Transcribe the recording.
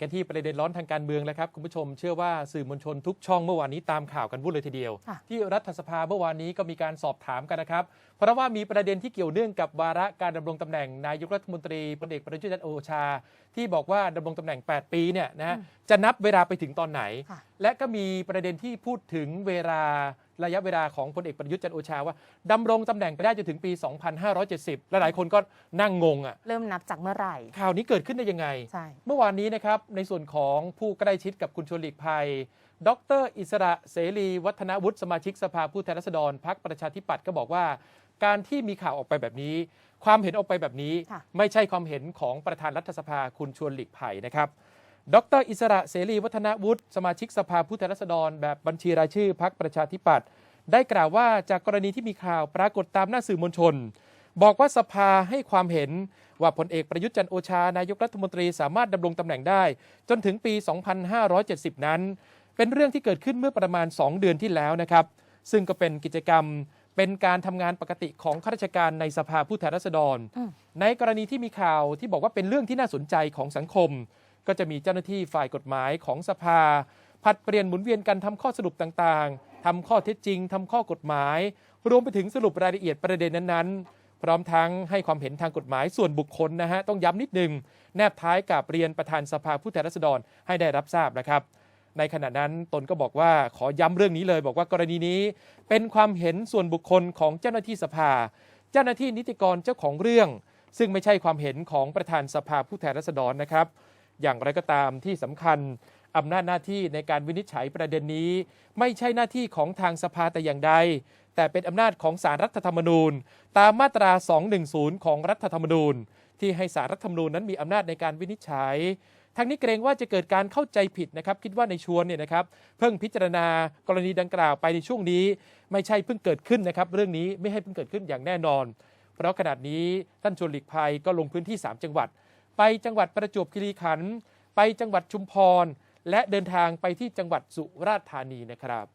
กันที่ประเด็นร้อนทางการเมืองแล้วครับ คุณผู้ชมเชื่อว่าสื่อมวลชนทุกช่องเมื่อวานนี้ตามข่าวกันวุ่นเลยทีเดียวค่ะที่รัฐสภาเมื่อวานนี้ก็มีการสอบถามกันนะครับ เพราะว่ามีประเด็นที่เกี่ยวเนื่องกับวาระการดำรงตำแหน่งนายกรัฐมนตรีพลเอกประยุทธ์จันทร์โอชา ที่บอกว่าดำรงตำแหน่ง 8 ปีเนี่ยนะฮะจะนับเวลาไปถึงตอนไหนค่ะและก็มีประเด็นที่พูดถึงเวลาระยะเวลาของพลเอกประยุทธ์จันทร์โอชาว่าดำรงตำแหน่งไปได้จนถึงปี 2570 และหลายคนก็นั่งงงอะเริ่มนับจากเมื่อไหร่ ข่าวนี้เกิดขึ้นได้ยังไงใช่เมื่อวานนี้นะครับในส่วนของผู้ใกล้ชิดกับคุณชวนหลีกภัย ดร อิสระเสรี วัฒนวุฒิสมาชิกสภาผู้แทนราษฎรพรรคประชาธิปัตย์ก็บอกว่า การที่มีข่าวออกไปแบบนี้ ความเห็นออกไปแบบนี้ค่ะไม่ใช่ความเห็นของประธานรัฐสภาคุณชวนหลีกภัยนะครับ ดรอิสระเสรีวัฒนวุฒิสมาชิกสภาผู้แทนราษฎร แบบบัญชีรายชื่อพรรคประชาธิปัตย์ได้กล่าวว่าจากกรณีที่มีข่าวปรากฏตามหน้าสื่อมวลชน บอกว่าสภาให้ความเห็นว่าพลเอกประยุทธ์จันทร์โอชานายกรัฐมนตรีสามารถดำรงตำแหน่งได้ จนถึงปี 2570 นั้น เป็นเรื่องที่เกิดขึ้นเมื่อประมาณ 2 เดือนที่แล้วนะครับ ซึ่งก็เป็นกิจกรรมเป็นการทำงานปกติของข้าราชการในสภาผู้แทนราษฎรอืมในกรณีที่มีข่าวที่บอกว่าเป็นเรื่องที่น่าสนใจของสังคม ก็จะมีเจ้าหน้าที่ฝ่ายกฎหมายของสภาผัดเปลี่ยนหมุนเวียนกันทำข้อสรุปต่างๆทำข้อเท็จจริงทำข้อกฎหมาย รวมไปถึงสรุปรายละเอียดประเด็นนั้นๆ พร้อมทั้งให้ความเห็นทางกฎหมายส่วนบุคคลนะฮะต้องย้ำนิดนึง แนบท้ายกับเรียนประธานสภาผู้แทนราษฎรให้ได้รับทราบนะครับในขณะนั้นตนก็บอกว่าขอย้ำเรื่องนี้เลย บอกว่ากรณีนี้ เป็นความเห็นส่วนบุคคลของเจ้าหน้าที่สภา เจ้าหน้าที่นิติกรเจ้าของเรื่อง ซึ่งไม่ใช่ความเห็นของประธานสภาผู้แทนราษฎรนะครับ อย่างไรก็ตามที่สำคัญอำนาจหน้าที่ในการวินิจฉัยประเด็นนี้ ไม่ใช่หน้าที่ของทางสภาแต่อย่างใด แต่เป็นอำนาจของสารรัฐธรรมนูญ ตามมาตรา 210 ของรัฐธรรมนูญ ที่ให้สารรัฐธรรมนูญนั้นมีอำนาจในการวินิจฉัยทั้งนี้เกรงว่าจะเกิดการเข้าใจผิดนะครับ คิดว่าในชวนเนี่ยนะครับเพิ่งพิจารณากรณีดังกล่าวไปในช่วงนี้ ไม่ใช่เพิ่งเกิดขึ้นนะครับ เรื่องนี้ไม่ให้เพิ่งเกิดขึ้นอย่างแน่นอน เพราะขนาดนี้ท่านชวนหลีกภัยก็ลงพื้นที่ 3 จังหวัด ไปจังหวัดประจวบคีรีขันธ์ไปจังหวัดชุมพร และเดินทางไปที่จังหวัดสุราษฎร์ธานีนะครับ